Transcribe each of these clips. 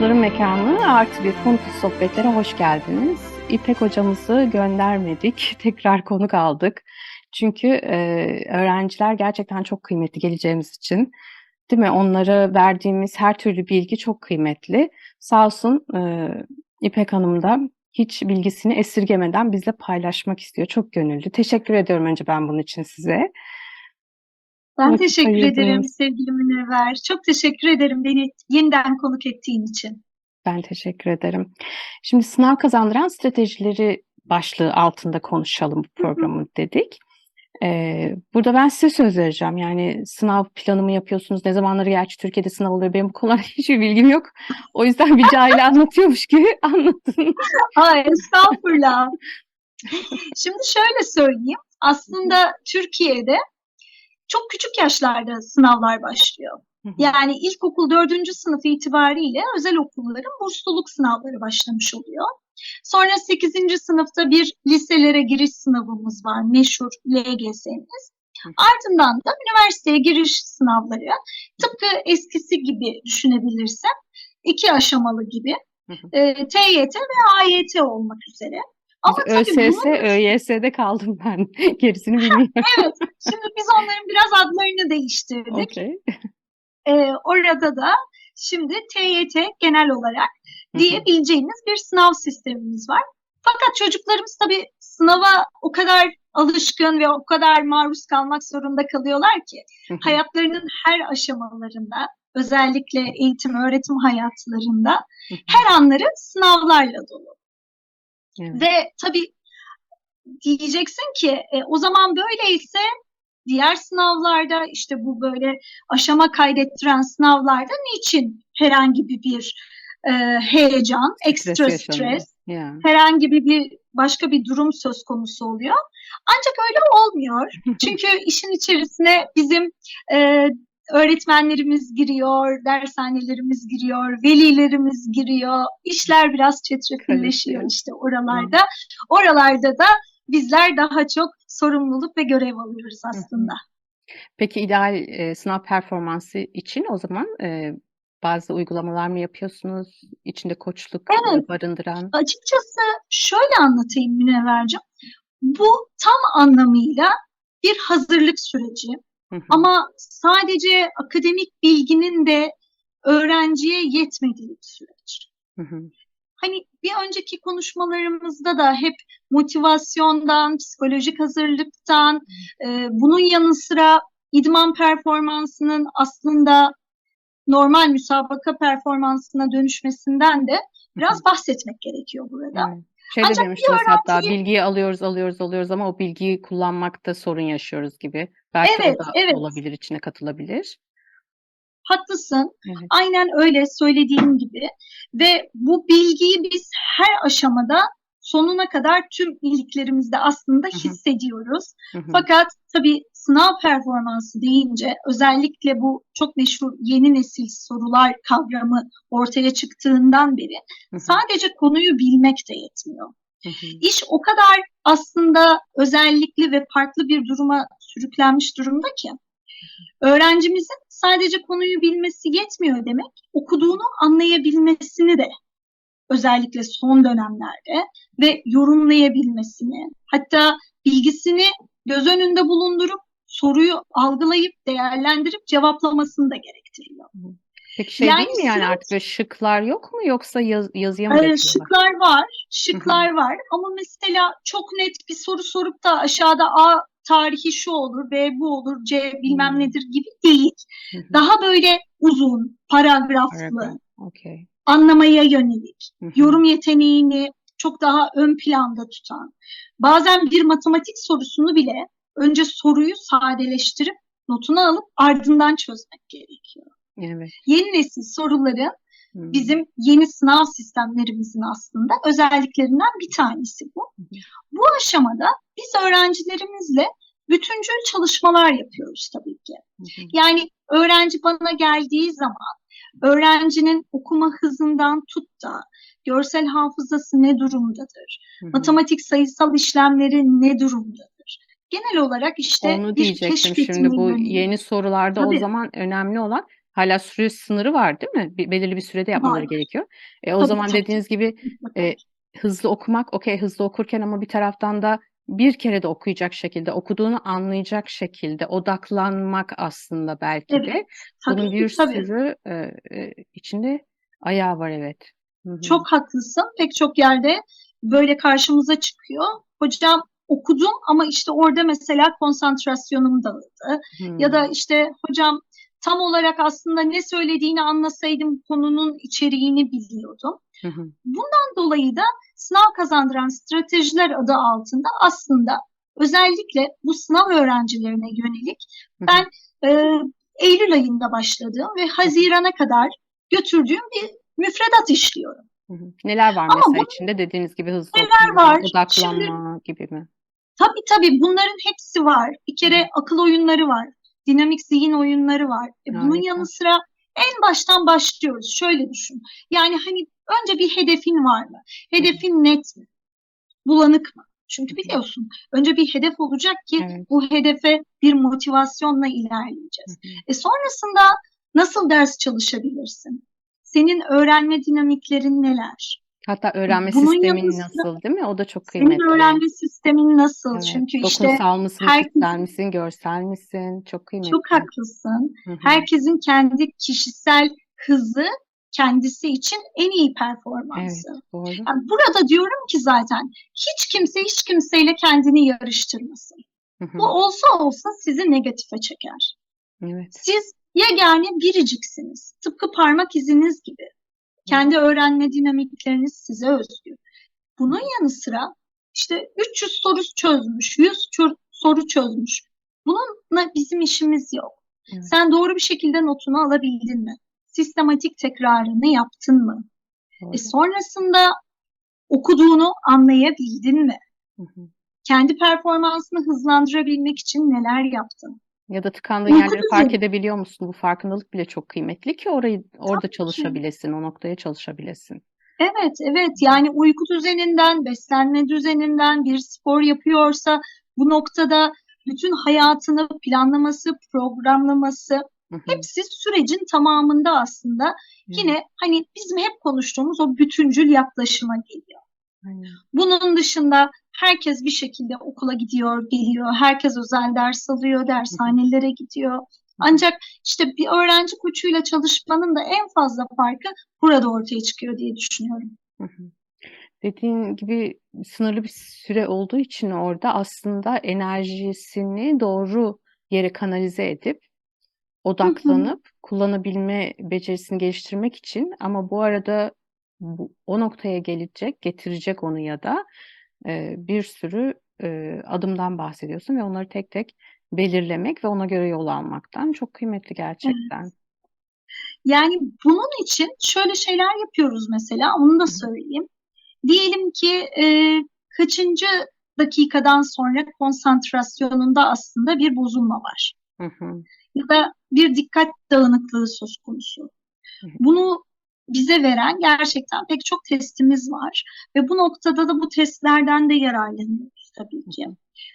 Koçların Mekanı artı bir Funtus sohbetlere hoş geldiniz. İpek hocamızı göndermedik, tekrar konuk aldık. Çünkü e, öğrenciler gerçekten çok kıymetli geleceğimiz için. Değil mi? Onlara verdiğimiz her türlü bilgi çok kıymetli. Sağ olsun e, İpek Hanım da hiç bilgisini esirgemeden bizle paylaşmak istiyor. Çok gönüllü. Teşekkür ediyorum önce ben bunun için size. Ben Vakit teşekkür ayırdınız. ederim sevgili Münevver. Çok teşekkür ederim beni yeniden konuk ettiğin için. Ben teşekkür ederim. Şimdi sınav kazandıran stratejileri başlığı altında konuşalım bu programı dedik. Ee, burada ben size söz vereceğim. Yani sınav planı mı yapıyorsunuz? Ne zamanları gerçi Türkiye'de sınav oluyor? Benim bu konularda hiçbir bilgim yok. O yüzden bir cahil anlatıyormuş gibi anlatın. Ay estağfurullah. Şimdi şöyle söyleyeyim. Aslında Türkiye'de çok küçük yaşlarda sınavlar başlıyor. Yani ilkokul dördüncü sınıf itibariyle özel okulların bursluluk sınavları başlamış oluyor. Sonra 8. sınıfta bir liselere giriş sınavımız var. Meşhur LGS'miz. Ardından da üniversiteye giriş sınavları tıpkı eskisi gibi düşünebilirsen iki aşamalı gibi e, TYT ve AYT olmak üzere. Ama ÖSS, bunun ÖYS'de kaldım ben. Gerisini bilmiyorum. evet şimdi biz onların biraz adlarını değiştirdik. Okey. Ee, orada da şimdi TYT genel olarak diyebileceğimiz bir sınav sistemimiz var. Fakat çocuklarımız tabii sınava o kadar alışkın ve o kadar maruz kalmak zorunda kalıyorlar ki hayatlarının her aşamalarında özellikle eğitim öğretim hayatlarında her anları sınavlarla dolu. Evet. Ve tabii diyeceksin ki e, o zaman böyleyse diğer sınavlarda işte bu böyle aşama kaydettiren sınavlarda niçin herhangi bir, bir e, heyecan, ekstra Stres yaşanıyor. stres, Ya. herhangi bir, bir başka bir durum söz konusu oluyor. Ancak öyle olmuyor. Çünkü işin içerisine bizim e, öğretmenlerimiz giriyor, dershanelerimiz giriyor, velilerimiz giriyor. İşler biraz çetrefilleşiyor işte oralarda. Oralarda da bizler daha çok sorumluluk ve görev alıyoruz aslında. Peki ideal e, sınav performansı için o zaman e, bazı uygulamalar mı yapıyorsunuz? İçinde koçluk Evet. barındıran. Açıkçası şöyle anlatayım Münevver'cim. Bu tam anlamıyla bir hazırlık süreci. Hı hı. Ama sadece akademik bilginin de öğrenciye yetmediği bir süreç. Hı hı. Hani bir önceki konuşmalarımızda da hep motivasyondan, psikolojik hazırlıktan, e, bunun yanı sıra idman performansının aslında normal müsabaka performansına dönüşmesinden de biraz bahsetmek gerekiyor burada. Evet. Şey de Ancak bir demiştiniz hatta bilgiyi alıyoruz alıyoruz alıyoruz ama o bilgiyi kullanmakta sorun yaşıyoruz gibi. Belki Evet, o da evet. olabilir, içine katılabilir. Haklısın. Evet. Aynen öyle söylediğim gibi ve bu bilgiyi biz her aşamada sonuna kadar tüm iyiliklerimizde aslında hissediyoruz. Fakat tabii sınav performansı deyince özellikle bu çok meşhur yeni nesil sorular kavramı ortaya çıktığından beri sadece konuyu bilmek de yetmiyor. Hı hı. İş o kadar aslında özellikli ve farklı bir duruma sürüklenmiş durumda ki öğrencimizin sadece konuyu bilmesi yetmiyor demek, okuduğunu anlayabilmesini de özellikle son dönemlerde ve yorumlayabilmesini, hatta bilgisini göz önünde bulundurup soruyu algılayıp değerlendirip cevaplamasını da gerektiriyor. Peki şey Yani değil mi yani artık şıklar yok mu yoksa yaz, yazıya mı döküyorlar? şıklar var, şıklar var ama mesela çok net bir soru sorup da aşağıda A tarihi şu olur, B bu olur, C bilmem Hmm. nedir gibi değil. Daha böyle uzun, paragraflı, Paragraf. Okey. anlamaya yönelik, yorum yeteneğini çok daha ön planda tutan. Bazen bir matematik sorusunu bile önce soruyu sadeleştirip notunu alıp ardından çözmek gerekiyor. Evet. Yeni nesil soruların bizim yeni sınav sistemlerimizin aslında özelliklerinden bir tanesi bu. Bu aşamada biz öğrencilerimizle bütüncül çalışmalar yapıyoruz tabii ki. Yani öğrenci bana geldiği zaman öğrencinin okuma hızından tut da görsel hafızası ne durumdadır? Matematik sayısal işlemleri ne durumdadır? Genel olarak işte Onu bir diyecektim şimdi bu yeni sorularda o Tabii. zaman önemli olan Hâlâ süre sınırı var, değil mi? Bir belirli bir sürede yapmaları Var. gerekiyor. E, o Tabii, zaman tabii, dediğiniz gibi, eee, hızlı okumak, okay, hızlı okurken ama bir taraftan da bir kere de okuyacak şekilde, okuduğunu anlayacak şekilde odaklanmak aslında belki Evet, de. tabii Bunun bir tabii. sürü, eee, eee, içinde ayağı var, evet. Hı hı. Çok haklısın. Pek çok yerde böyle karşımıza çıkıyor. Hocam okudum ama işte orada mesela konsantrasyonum dağıldı. Ya da Hımm. işte hocam tam olarak aslında ne söylediğini anlasaydım konunun içeriğini biliyordum. Hı hı. Bundan dolayı da sınav kazandıran stratejiler adı altında aslında özellikle bu sınav öğrencilerine yönelik Hı hı. ben, eee, eylül ayında başladığım ve hazirana kadar götürdüğüm bir müfredat işliyorum. Hı hı. Neler var Ama mesela bunun içinde? Dediğiniz gibi hızlı Neler okuma, var? Şimdi odaklanma gibi mi? Tabii, tabii. Bunların hepsi var. Bir kere akıl oyunları var. Dinamik zihin oyunları var. E, bunun Harika. yanı sıra en baştan başlıyoruz. Şöyle düşün. Yani, hani, önce bir hedefin var mı? Hedefin net mi? Bulanık mı? Çünkü biliyorsun önce bir hedef olacak ki Evet. bu hedefe bir motivasyonla Hı ilerleyeceğiz. hı. E, sonrasında nasıl ders çalışabilirsin? Senin öğrenme dinamiklerin neler? Hatta öğrenme bunun yanı sistemin sıra nasıl, değil mi? O da çok senin kıymetli. öğrenme sistemin nasıl? Evet. Çünkü işte Dokunsal mısın, işitsel misin, görsel misin? Çok Çok kıymetli. haklısın. Hı hı. Herkesin kendi kişisel hızı kendisi için en iyi Evet, performansı. doğru. Yani burada diyorum ki zaten hiç kimse hiç kimseyle kendini yarıştırmasın. Hı hı. Bu olsa olsa sizi negatife çeker. Evet. Siz yegane biriciksiniz. Tıpkı parmak iziniz gibi. Kendi öğrenme dinamikleriniz size özgü. Bunun yanı sıra işte 300 soru çözmüş, 100 ço soru çözmüş. Bununla bizim işimiz yok. Evet. Sen doğru bir şekilde notunu alabildin mi? Sistematik tekrarını yaptın mı? E, sonrasında okuduğunu anlayabildin mi? Hı hı. Kendi performansını hızlandırabilmek için neler yaptın? Ya da tıkandığın yerleri fark edebiliyor musun? Bu farkındalık bile çok kıymetli ki orayı orada Tabii ki. çalışabilesin, o noktaya çalışabilesin. Evet, evet. Yani uyku düzeninden, beslenme düzeninden, bir spor yapıyorsa bu noktada bütün hayatını planlaması, programlaması Hı hı. hepsi sürecin tamamında aslında yine hani bizim hep konuştuğumuz o bütüncül yaklaşıma geliyor. Aynen. Bunun dışında herkes bir şekilde okula gidiyor, geliyor. Herkes özel ders alıyor, Hı hı. dershanelere gidiyor. Hı hı. Ancak işte bir öğrenci koçuyla çalışmanın da en fazla farkı burada ortaya çıkıyor diye düşünüyorum. Hı hı. Dediğin gibi sınırlı bir süre olduğu için orada aslında enerjisini doğru yere kanalize edip Hı hı. odaklanıp kullanabilme becerisini geliştirmek için ama bu arada bu o noktaya gelecek, getirecek onu ya da, eee, bir sürü, eee, adımdan bahsediyorsun ve onları tek tek belirlemek ve ona göre yol almaktan çok kıymetli Evet. gerçekten. Yani bunun için şöyle şeyler yapıyoruz mesela, onu da söyleyeyim. Diyelim ki, eee, kaçıncı dakikadan sonra konsantrasyonunda aslında bir bozulma var. Hı hı. Ya da bir dikkat dağınıklığı söz konusu. Hı hı. Bunu bize veren gerçekten pek çok testimiz var ve bu noktada da bu testlerden de yararlanıyoruz tabii ki.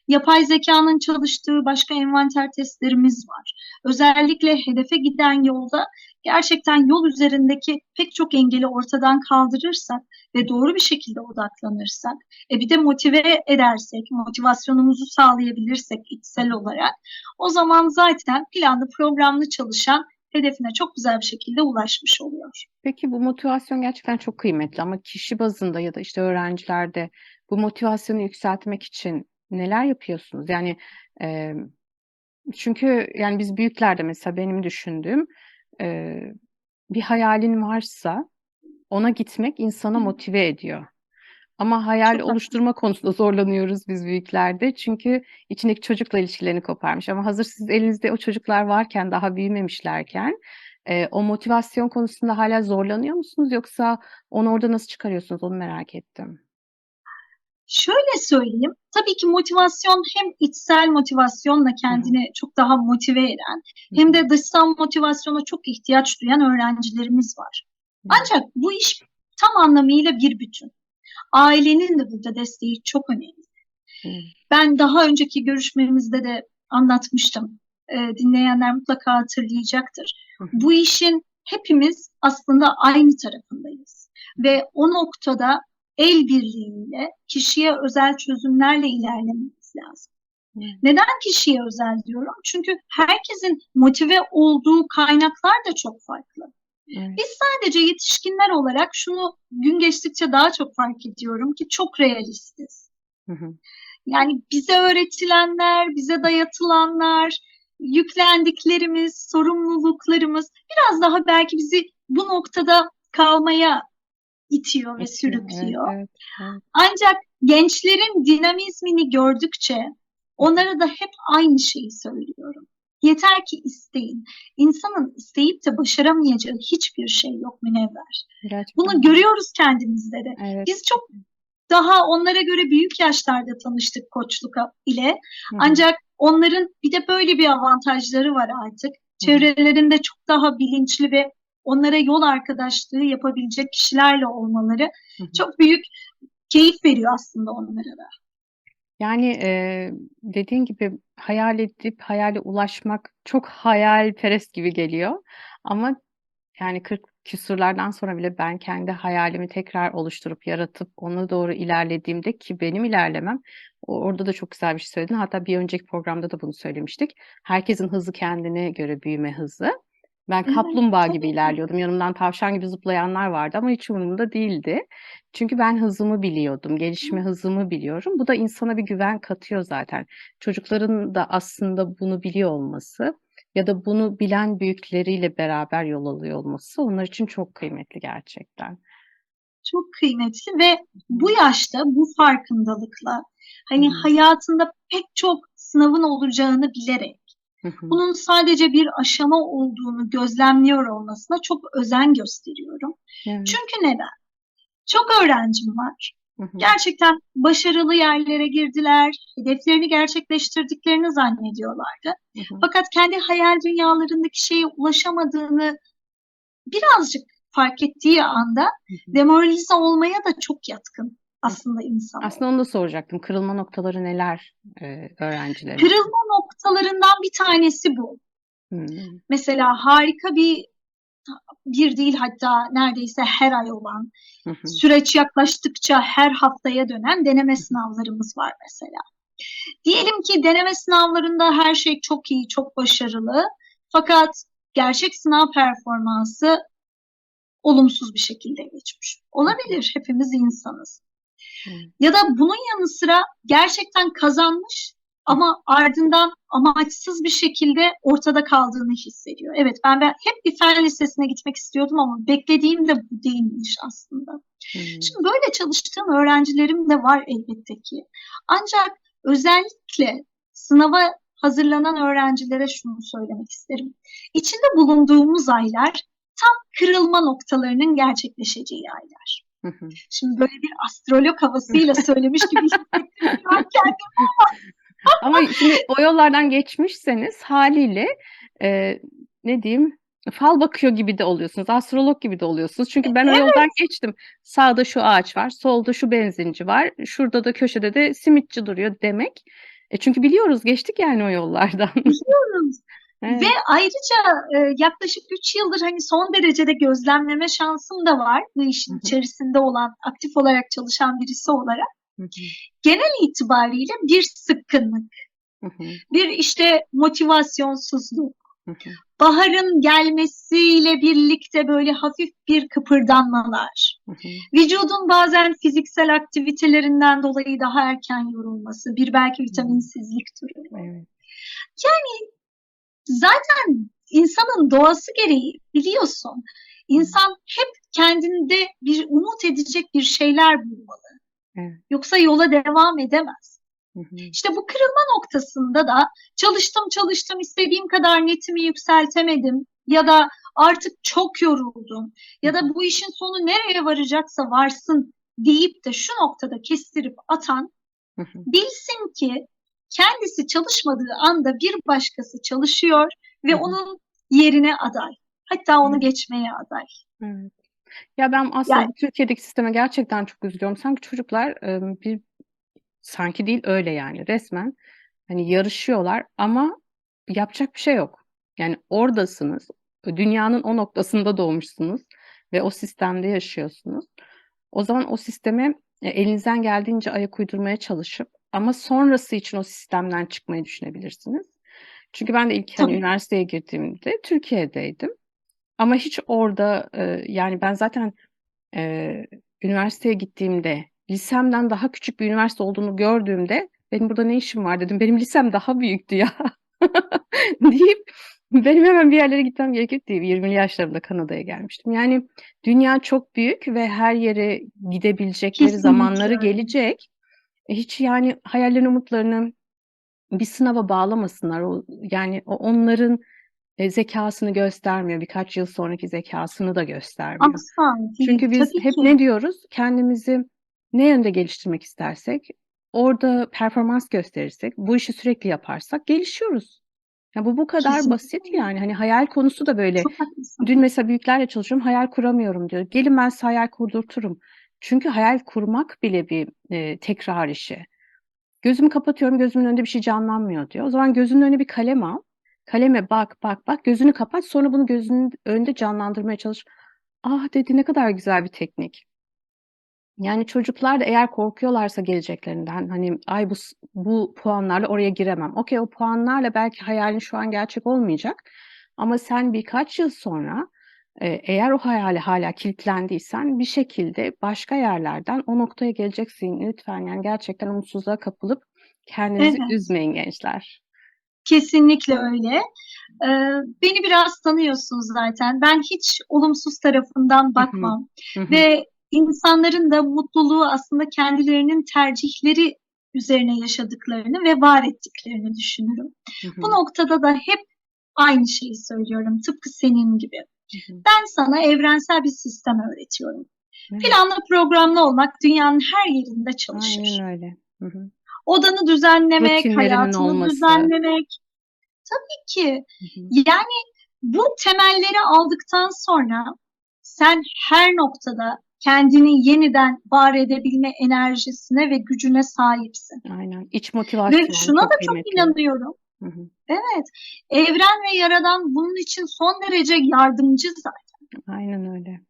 Yapay zekânın çalıştığı başka envanter testlerimiz var. Özellikle hedefe giden yolda gerçekten yol üzerindeki pek çok engeli ortadan kaldırırsak ve doğru bir şekilde odaklanırsak, e, bir de motive edersek, motivasyonumuzu sağlayabilirsek içsel olarak o zaman zaten planlı programlı çalışan hedefine çok güzel bir şekilde ulaşmış oluyor. Peki bu motivasyon gerçekten çok kıymetli ama kişi bazında ya da işte öğrencilerde bu motivasyonu yükseltmek için neler yapıyorsunuz? Yani, emm, çünkü yani biz büyüklerde mesela benim düşündüğüm, eee, bir hayalin varsa ona gitmek hı. motive ediyor. Ama hayal Çok oluşturma konusunda zorlanıyoruz biz büyüklerde. Çünkü içindeki çocukla ilişkilerini koparmış ama hazır siz elinizde o çocuklar varken, daha büyümemişlerken, eee, o motivasyon konusunda hâlâ zorlanıyor musunuz yoksa onu orada nasıl çıkarıyorsunuz? Onu merak ettim. Şöyle söyleyeyim, tabii ki motivasyon hem içsel motivasyonla kendini çok daha motive eden hem de dışsal motivasyona çok ihtiyaç duyan öğrencilerimiz var. Ancak bu iş tam anlamıyla bir bütün. Ailenin de burada desteği çok önemli. Ben daha önceki görüşmemizde de anlatmıştım. Eee, dinleyenler mutlaka hatırlayacaktır. Bu işin hepimiz aslında aynı tarafındayız. Ve o noktada el birliğiyle kişiye özel çözümlerle ilerlememiz lazım. Neden kişiye özel diyorum? Çünkü herkesin motive olduğu kaynaklar da çok farklı. Evet. Biz sadece yetişkinler olarak şunu gün geçtikçe daha çok fark ediyorum ki çok realistiz. Hı hı. Yani bize öğretilenler, bize dayatılanlar, yüklendiklerimiz, sorumluluklarımız biraz daha belki bizi bu noktada kalmaya itiyor ve evet, sürüklüyor. evet, evet. Ancak gençlerin dinamizmini gördükçe onlara da hep aynı şeyi söylüyorum. Yeter ki isteyin. İnsanın isteyip de başaramayacağı hiçbir şey yok Münevver. Gerçekten. Bunu görüyoruz kendimizde de. Evet. Biz çok daha onlara göre büyük yaşlarda tanıştık koçluk ile. Hı hı. Ancak onların bir de böyle bir avantajları var artık. Çevrelerinde çok daha bilinçli ve onlara yol arkadaşlığı yapabilecek kişilerle olmaları Hı hı. çok büyük keyif veriyor aslında onlara da. Yani e, dediğin gibi hayal edip hayale ulaşmak çok hayalperest gibi geliyor. Ama yani 40 küsurlardan sonra bile ben kendi hayalimi tekrar oluşturup yaratıp ona doğru ilerlediğimde ki benim ilerlemem orada da çok güzel bir şey söyledin. Hatta bir önceki programda da bunu söylemiştik. Herkesin hızı kendine göre büyüme hızı. Ben kaplumbağa gibi ilerliyordum. Yanımdan tavşan gibi zıplayanlar vardı ama hiç umurumda değildi. Çünkü ben hızımı biliyordum, gelişme hızımı biliyorum. Bu da insana bir güven katıyor zaten. Çocukların da aslında bunu biliyor olması ya da bunu bilen büyükleriyle beraber yol alıyor olması onlar için çok kıymetli gerçekten. Çok kıymetli ve bu yaşta bu farkındalıkla hani hı. hayatında pek çok sınavın olacağını bilerek Hı hı. bunun sadece bir aşama olduğunu gözlemliyor olmasına çok özen gösteriyorum. Evet. Çünkü neden? Çok öğrencim var. Hı hı. Gerçekten başarılı yerlere girdiler, hedeflerini gerçekleştirdiklerini zannediyorlardı. Hı hı. Fakat kendi hayal dünyalarındaki şeye ulaşamadığını birazcık fark ettiği anda demoralize olmaya da çok yatkın aslında insan. Aslında onu da soracaktım. Kırılma noktaları neler e, öğrencilerin? Kırılma noktalarından bir tanesi bu. Hı. Mesela harika bir bir değil hatta neredeyse her ay olan Hı hı. süreç yaklaştıkça her haftaya dönen deneme sınavlarımız var mesela. Diyelim ki deneme sınavlarında her şey çok iyi, çok başarılı. Fakat gerçek sınav performansı olumsuz bir şekilde geçmiş. Olabilir, hepimiz insanız. Evet. Ya da bunun yanı sıra gerçekten kazanmış ama ardından amaçsız bir şekilde ortada kaldığını hissediyor. Evet ben, ben hep bir fen lisesine gitmek istiyordum ama beklediğim de bu değilmiş aslında. Hı. Şimdi böyle çalıştığım öğrencilerim de var elbette ki. Ancak özellikle sınava hazırlanan öğrencilere şunu söylemek isterim. İçinde bulunduğumuz aylar tam kırılma noktalarının gerçekleşeceği aylar. Hı hı. Şimdi böyle bir astrolog havasıyla söylemiş gibi hissettim kendimi. Ama şimdi o yollardan geçmişseniz haliyle e, ne diyeyim fal bakıyor gibi de oluyorsunuz. Astrolog gibi de oluyorsunuz. Çünkü ben o yoldan geçtim. Sağda şu ağaç var, solda şu benzinci var, şurada da köşede de simitçi duruyor demek. E çünkü biliyoruz geçtik yani o yollardan. Biliyoruz. Evet. Ve ayrıca e, yaklaşık 3 yıldır hani son derecede gözlemleme şansım da var. Bu işin Hı hı. içerisinde olan, aktif olarak çalışan birisi olarak. Hı hı, Genel itibariyle bir sıkkınlık, hı hı, bir işte motivasyonsuzluk, hı hı. baharın gelmesiyle birlikte böyle hafif bir kıpırdanmalar, Hı hı. vücudun bazen fiziksel aktivitelerinden dolayı daha erken yorulması, bir belki vitaminsizlik durumu. Evet. Zaten insanın doğası gereği biliyorsun, insan hep kendinde bir umut edecek bir şeyler bulmalı. Evet. Yoksa yola devam edemez. Hı hı. İşte bu kırılma noktasında da çalıştım çalıştım istediğim kadar netimi yükseltemedim ya da artık çok yoruldum ya da bu işin sonu nereye varacaksa varsın deyip de şu noktada kestirip atan bilsin ki kendisi çalışmadığı anda bir başkası çalışıyor ve Hı hı. onun yerine aday. Hatta onu Hı. geçmeye aday. Evet. Ya ben aslında Yani Türkiye'deki sisteme gerçekten çok üzülüyorum. Sanki çocuklar e, bir sanki değil öyle yani resmen hani yarışıyorlar ama yapacak bir şey yok. Yani oradasınız. dünyanın o noktasında doğmuşsunuz ve o sistemde yaşıyorsunuz. O zaman o sisteme e, elinizden geldiğince ayak uydurmaya çalışıp ama sonrası için o sistemden çıkmayı düşünebilirsiniz. Çünkü ben de ilk hani Tabii. üniversiteye girdiğimde Türkiye'deydim. Ama hiç orada e, yani ben zaten e, üniversiteye gittiğimde lisemden daha küçük bir üniversite olduğunu gördüğümde benim burada ne işim var dedim. Benim lisem daha büyüktü ya deyip benim hemen bir yerlere gitmem gerekir diye 20'li yaşlarımda Kanada'ya gelmiştim. Yani dünya çok büyük ve her yere gidebilecekleri Kesinlikle zamanları gelecek. Hiç yani hayallerini, umutlarını bir sınava bağlamasınlar. O, yani o onların e, zekasını göstermiyor. Birkaç yıl sonraki zekasını da göstermiyor. Asla değil. Çünkü biz hep ki. ne diyoruz? Kendimizi ne yönde geliştirmek istersek, orada performans gösterirsek, bu işi sürekli yaparsak gelişiyoruz. Ya bu bu kadar Kesinlikle. basit yani. Hani hayal konusu da böyle. Dün mesela büyüklerle çalışıyorum, hayal kuramıyorum diyor. Gelin ben size hayal kurdurturum. Çünkü hayal kurmak bile bir e, tekrar işi. Gözümü kapatıyorum, gözümün önünde bir şey canlanmıyor diyor. O zaman gözünün önüne bir kalem al. Kaleme bak, bak, bak. Gözünü kapat. Sonra bunu gözünün önünde canlandırmaya çalış. Ah dedi ne kadar güzel bir teknik. Yani çocuklar da eğer korkuyorlarsa geleceklerinden hani ay bu bu puanlarla oraya giremem. Okey o puanlarla belki hayalin şu an gerçek olmayacak. Ama sen birkaç yıl sonra eğer o hayale hala kilitlendiysen bir şekilde başka yerlerden o noktaya geleceksin. Lütfen yani gerçekten umutsuzluğa kapılıp kendinizi Evet. üzmeyin gençler. Kesinlikle öyle. Ee, beni biraz tanıyorsunuz zaten. Ben hiç olumsuz tarafından bakmam. Hı hı. Ve insanların da mutluluğu aslında kendilerinin tercihleri üzerine yaşadıklarını ve var ettiklerini düşünürüm. Hı hı. Bu noktada da hep aynı şeyi söylüyorum. Tıpkı senin gibi. Hı hı. Ben sana evrensel bir sistem öğretiyorum. Evet, Planlı programlı olmak dünyanın her yerinde çalışır. Aynen öyle. Hı hı. Odanı düzenlemek, Rutinlerinin hayatını olması. düzenlemek. Tabii ki. Hı hı. Yani bu temelleri aldıktan sonra sen her noktada kendini yeniden var edebilme enerjisine ve gücüne sahipsin. Aynen. İç Ve motivasyon şuna çok da çok kıymetli. inanıyorum. Hı hı. Evet, evren ve yaradan bunun için son derece yardımcı zaten. Aynen öyle.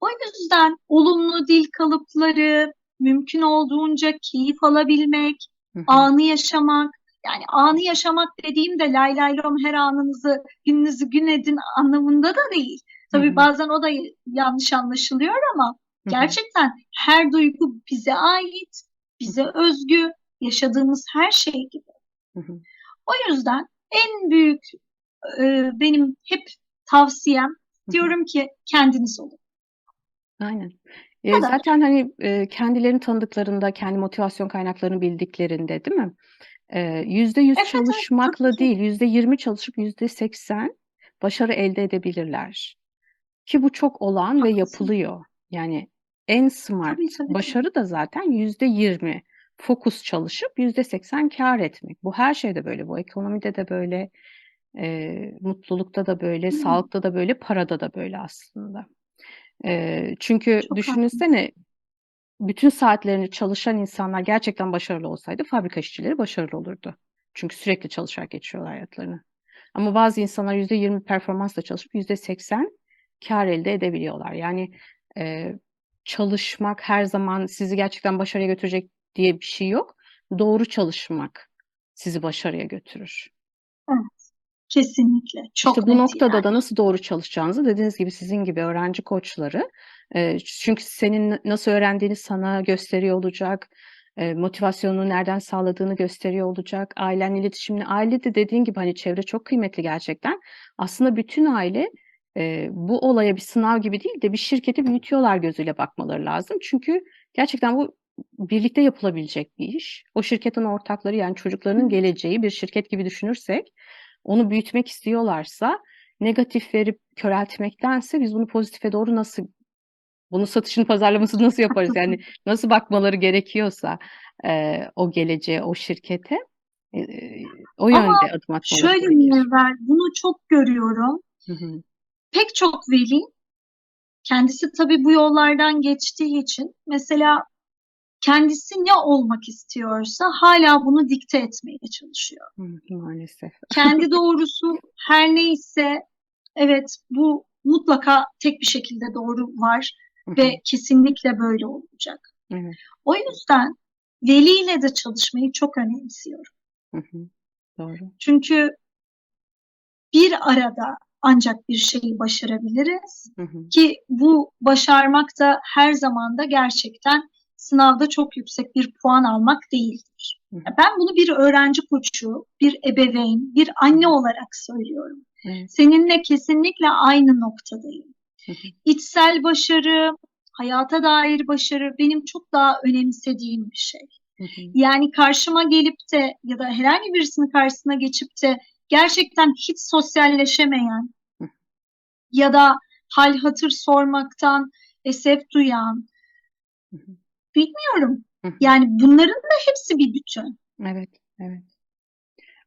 O yüzden olumlu dil kalıpları, mümkün olduğunca keyif alabilmek, Hı hı. anı yaşamak. Yani anı yaşamak dediğimde lay lay lom her anınızı, gününüzü gün edin anlamında da değil. Tabii hı. bazen o da yanlış anlaşılıyor ama Hı hı. gerçekten her duygu bize ait, bize özgü, yaşadığımız her şey gibi. Hı hı. O yüzden en büyük e, benim hep tavsiyem diyorum ki kendiniz olun. Aynen. E, zaten hani e, kendilerini tanıdıklarında, kendi motivasyon kaynaklarını bildiklerinde, değil mi? E, yüzde yüz Evet, evet, çalışmakla ki. değil, yüzde yirmi çalışıp yüzde seksen başarı elde edebilirler. Ki bu çok olan ve Haklısın. yapılıyor. Yani en smart tabii. tabii. başarı da zaten yüzde yirmi fokus çalışıp yüzde seksen kar etmek. Bu her şeyde böyle, bu ekonomide de böyle, e, mutlulukta da böyle, Hmm, sağlıkta da böyle, parada da böyle aslında. E, çünkü çok düşünsene bütün saatlerini çalışan insanlar gerçekten başarılı olsaydı fabrika işçileri başarılı olurdu. Çünkü sürekli çalışarak geçiyorlar hayatlarını. Ama bazı insanlar yüzde yirmi performansla çalışıp yüzde seksen kar elde edebiliyorlar. Yani e, çalışmak her zaman sizi gerçekten başarıya götürecek diye bir şey yok. Doğru çalışmak sizi başarıya götürür. Evet, kesinlikle. Çok İşte bu noktada yani. da nasıl doğru çalışacağınızı dediğiniz gibi sizin gibi öğrenci koçları e, çünkü senin nasıl öğrendiğini sana gösteriyor olacak. E, motivasyonunu nereden sağladığını gösteriyor olacak. Ailenle iletişimini. Aile de dediğin gibi hani çevre çok kıymetli gerçekten. Aslında bütün aile e, bu olaya bir sınav gibi değil de bir şirketi büyütüyorlar gözüyle bakmaları lazım. Çünkü gerçekten bu birlikte yapılabilecek bir iş. O şirketin ortakları yani çocuklarının geleceği bir şirket gibi düşünürsek onu büyütmek istiyorlarsa negatif verip köreltmektense biz bunu pozitife doğru nasıl bunun satışını pazarlamasını nasıl yaparız? Yani nasıl bakmaları gerekiyorsa e, o geleceğe, o şirkete e, o Ama yönde adım atmaları şöyle. Münevver, bunu çok görüyorum. Hı hı. Pek çok veli kendisi tabii bu yollardan geçtiği için mesela kendisi ne olmak istiyorsa hala bunu dikte etmeye çalışıyor. Maalesef. Kendi doğrusu her neyse evet bu mutlaka tek bir şekilde doğru var ve kesinlikle böyle olacak. Evet. O yüzden veliyle de çalışmayı çok önemsiyorum. Doğru. Çünkü bir arada ancak bir şeyi başarabiliriz ki bu başarmak da her zaman da gerçekten sınavda çok yüksek bir puan almak değildir. Ben bunu bir öğrenci koçu, bir ebeveyn, bir anne olarak söylüyorum. Evet. Seninle kesinlikle aynı noktadayım. İçsel başarı, hayata dair başarı benim çok daha önemsediğim bir şey. Yani karşıma gelip de ya da herhangi birisinin karşısına geçip de gerçekten hiç sosyalleşemeyen ya da hal hatır sormaktan esef duyan. Bilmiyorum. Hı. Yani bunların da hepsi bir bütün. Evet, evet.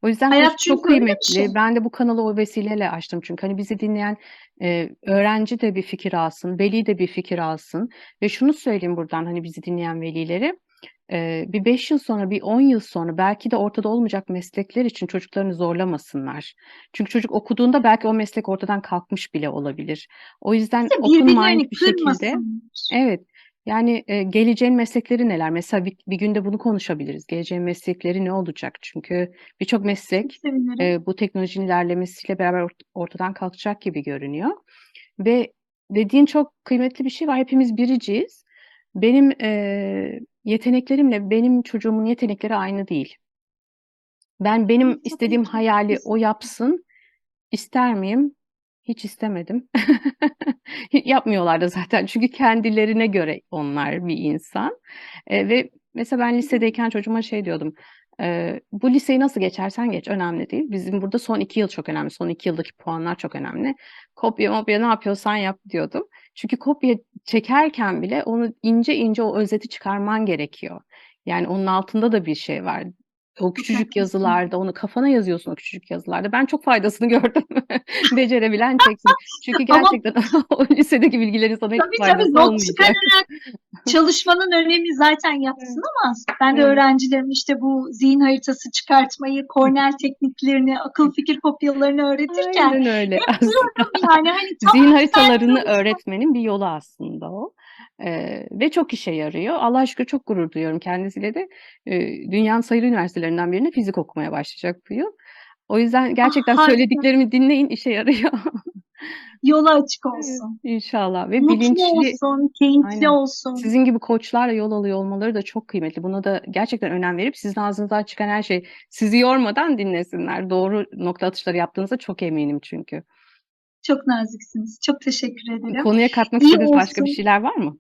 O yüzden Hayat çok kıymetli. şey. Ben de bu kanalı o vesileyle açtım çünkü hani bizi dinleyen e, öğrenci de bir fikir alsın, veli de bir fikir alsın ve şunu söyleyeyim buradan hani bizi dinleyen velilere e, bir 5 yıl sonra, bir 10 yıl sonra belki de ortada olmayacak meslekler için çocuklarını zorlamasınlar. Çünkü çocuk okuduğunda belki o meslek ortadan kalkmış bile olabilir. O yüzden İşte open mind bir şekilde. Evet. Yani e, geleceğin meslekleri neler? Mesela bir, bir günde bunu konuşabiliriz. Geleceğin meslekleri ne olacak? Çünkü birçok Çok meslek e, bu teknolojinin ilerlemesiyle beraber ort- ortadan kalkacak gibi görünüyor. Ve dediğin çok kıymetli bir şey var. Hepimiz biriciyiz. Benim e, yeteneklerimle benim çocuğumun yetenekleri aynı değil. Ben benim istediğim hayali o yapsın. İster miyim? Hiç istemedim. Yapmıyorlar da zaten çünkü kendilerine göre onlar bir insan. E, ve mesela ben lisedeyken çocuğuma şey diyordum. e, bu liseyi nasıl geçersen geç önemli değil. Bizim burada son iki yıl çok önemli. Son iki yıldaki puanlar çok önemli. Kopya mopya ne yapıyorsan yap diyordum. Çünkü kopya çekerken bile onu ince ince o özeti çıkarman gerekiyor. Yani onun altında da bir şey var. O küçücük yazılarda onu kafana yazıyorsun o küçücük yazılarda. Ben çok faydasını gördüm. Becerebilen çeksin. Çünkü Ama gerçekten o lisedeki bilgilerin sana hiç tabii tabii faydası not olmayacak. çalışmanın önemi zaten Evet. yadsınamaz. Ben de Evet. öğrencilerim işte bu zihin haritası çıkartmayı, Cornell tekniklerini, akıl fikir kopyalarını öğretirken Aynen öyle. hep yani hani zihin tamam sen haritalarını öğretmenin bir yolu aslında o. Ee, ve çok işe yarıyor. Allah'a şükür çok gurur duyuyorum kendisiyle de. Ee, dünyanın sayılı üniversitelerinden birine fizik okumaya başlayacak bu yıl. O yüzden ah gerçekten harika. söylediklerimi dinleyin, işe yarıyor. Yolu açık Evet, olsun. İnşallah ve Mutlu bilinçli olsun, keyifli Aynen. olsun. Sizin gibi koçlarla yol alıyor olmaları da çok kıymetli. Buna da gerçekten önem verip sizin ağzınızdan çıkan her şey sizi yormadan dinlesinler. Doğru nokta atışları yaptığınıza çok eminim çünkü. Çok naziksiniz. Çok teşekkür ederim. Konuya katmak İyi istediğiniz başka bir olsun. şeyler var mı?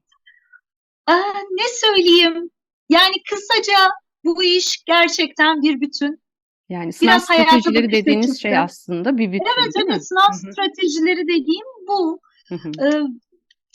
Aa, ne söyleyeyim? Yani kısaca bu iş gerçekten bir bütün. Yani sınav Biraz stratejileri dediğiniz şey aslında bir bütün Evet değil mi? evet sınav Hı hı. stratejileri dediğim bu. Ee,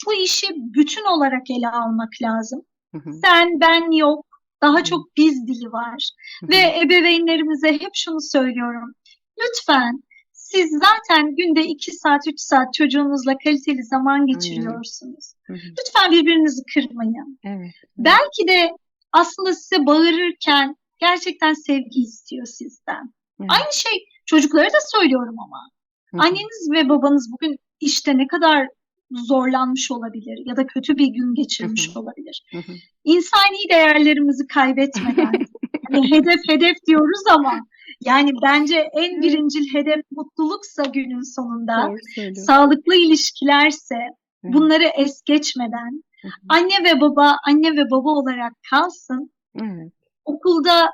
bu işi bütün olarak ele almak lazım. Hı hı. Sen, ben yok. Daha Hı. çok biz dili var. Hı Ve ebeveynlerimize hep şunu söylüyorum. Lütfen siz zaten günde 2 saat, 3 saat çocuğunuzla kaliteli zaman geçiriyorsunuz. Hı hı. Lütfen birbirinizi kırmayın. Evet. Belki de aslında size bağırırken gerçekten sevgi istiyor sizden. Evet. Aynı şey çocuklara da söylüyorum ama. Hı. Anneniz ve babanız bugün işte ne kadar zorlanmış olabilir ya da kötü bir gün geçirmiş hı. olabilir. Hı hı. İnsani değerlerimizi kaybetmeden hani hedef hedef diyoruz ama yani bence en birincil hedef mutluluksa günün sonunda, sağlıklı ilişkilerse. Bunları es geçmeden anne ve baba anne ve baba olarak kalsın. Evet. Okulda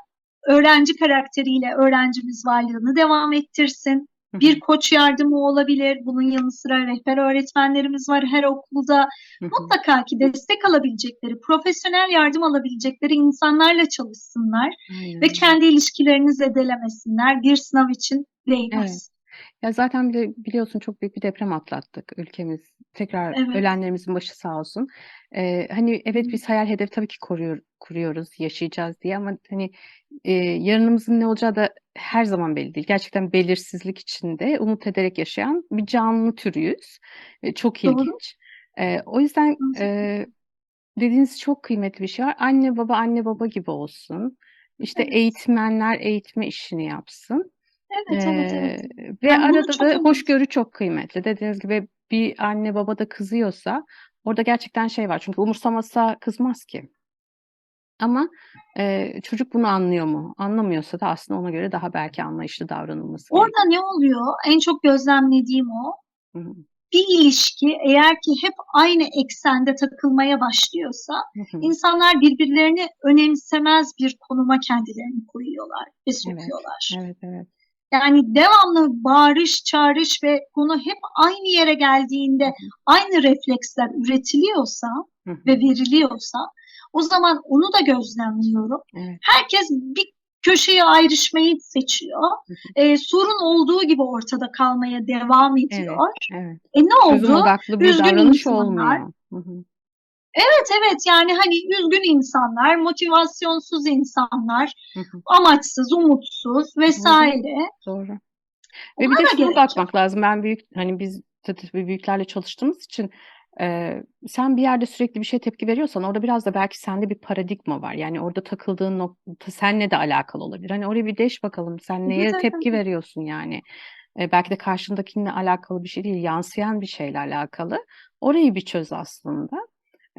öğrenci karakteriyle öğrencimiz varlığını devam ettirsin. Bir koç yardımı olabilir. Bunun yanı sıra rehber öğretmenlerimiz var her okulda. Mutlaka ki destek alabilecekleri, profesyonel yardım alabilecekleri insanlarla çalışsınlar Aynen ve kendi ilişkilerini zedelemesinler. Bir sınav için Evet. Ya zaten bile biliyorsun çok büyük bir deprem atlattık ülkemiz. Tekrar Evet. ölenlerimizin başı sağ olsun. Ee, hani evet biz hayal hedef tabii ki koruyor, kuruyoruz, yaşayacağız diye ama hani e, yarınımızın ne olacağı da her zaman belli değil. Gerçekten belirsizlik içinde umut ederek yaşayan bir canlı türüyüz. E, çok Doğru. ilginç. E, o yüzden Hı. e, dediğiniz çok kıymetli bir şey var. Anne baba anne baba gibi olsun. İşte Evet. eğitmenler eğitme işini yapsın. Evet, evet, evet. Eee, ve Yani bunu arada çok da önemli. hoşgörü çok kıymetli. Dediğiniz gibi bir anne baba da kızıyorsa orada gerçekten şey var çünkü umursamasa kızmaz ki. Ama, eee, çocuk bunu anlıyor mu? Anlamıyorsa da aslında ona göre daha belki anlayışlı davranılması gerekiyor. Orada ne oluyor? En çok gözlemlediğim o. Hı hı. Bir ilişki eğer ki hep aynı eksende takılmaya başlıyorsa Hı hı. insanlar birbirlerini önemsemez bir konuma kendilerini koyuyorlar ve Evet, sokuyorlar. evet, evet. Yani devamlı bağırış, çağrış ve konu hep aynı yere geldiğinde aynı refleksler üretiliyorsa ve veriliyorsa o zaman onu da gözlemliyorum. Evet. Herkes bir köşeye ayrışmayı seçiyor. Eee, sorun olduğu gibi ortada kalmaya devam Evet, ediyor. evet. E ne oldu? Üzgün insanlar. olmuyor. Hı hı. Evet, evet. Yani hani üzgün insanlar, motivasyonsuz insanlar, Hı hı. amaçsız, umutsuz Doğru, vs. doğru. Ve bir de şuna gerek bakmak lazım. Ben büyük hani biz büyüklerle çalıştığımız için, eee, sen bir yerde sürekli bir şeye tepki veriyorsan orada biraz da belki sende bir paradigma var. Yani orada takıldığın nokta seninle de alakalı olabilir. Hani oraya bir deş bakalım. Sen neye evet, tepki evet. veriyorsun yani? Eee, belki de karşındakinle alakalı bir şey değil, yansıyan bir şeyle alakalı. Orayı bir çöz aslında.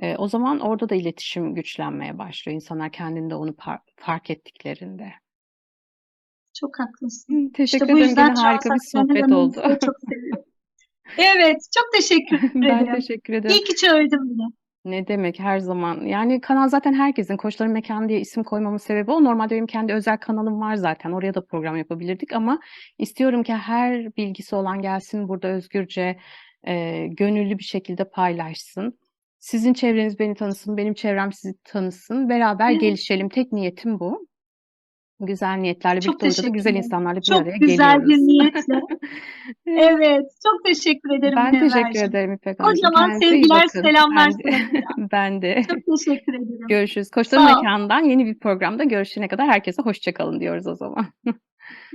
Eee, o zaman orada da iletişim güçlenmeye başlıyor. İnsanlar kendinde onu fark ettiklerinde. Çok haklısın. İşte teşekkür bu ederim. Gene harika bir sohbet oldu. çok seviyorum. Evet, çok teşekkür Ben ederim. teşekkür ederim. İyi ki çağırdın beni. Ne demek, her zaman. Yani kanal zaten herkesin. Koçların Mekânı diye isim koymamın sebebi o. Normalde benim kendi özel kanalım var zaten. Oraya da program yapabilirdik ama istiyorum ki her bilgisi olan gelsin burada özgürce, eee, gönüllü bir şekilde paylaşsın. Sizin çevreniz beni tanısın, benim çevrem sizi tanısın. Beraber Evet. gelişelim. Tek niyetim bu. Güzel niyetlerle Çok birlikte teşekkür güzel insanlarla bir Çok araya güzel bir geliyoruz. niyetle. Evet. Çok teşekkür ederim Ben teşekkür ederim İpek Hanımcığım. Kocaman sevgiler, selamlar Ben de ben de. Çok teşekkür ederim. Görüşürüz. Koçların. Mekânı'ndan yeni bir programda görüşene kadar herkese hoşça kalın diyoruz o zaman. Hoşça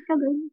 kalın.